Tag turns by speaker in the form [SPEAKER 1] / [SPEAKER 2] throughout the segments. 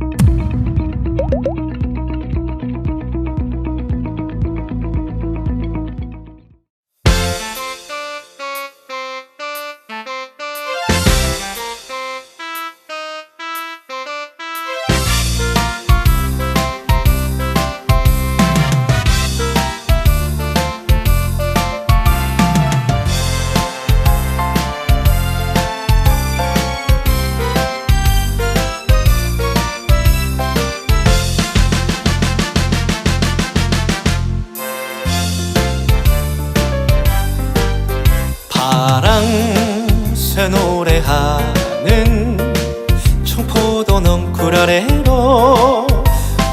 [SPEAKER 1] thank you 파랑새 노래하는 청포도 넝쿨 아래로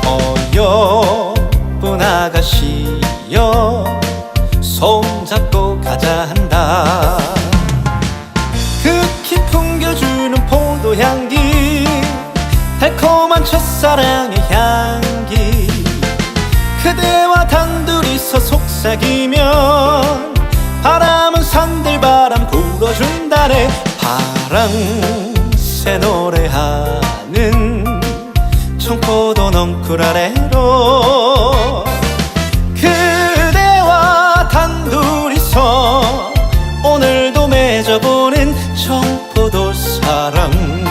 [SPEAKER 1] 어여쁜 아가씨여 손잡고 가자 한다. 극히 풍겨주는 포도 향기 달콤한 첫사랑의 향기. 그대와 단둘이서 산들 바람 불어준다네. 파랑새 노래하는 청포도 넝쿨 아래로. 그대와 단둘이서 오늘도 맺어보는 청포도 사랑.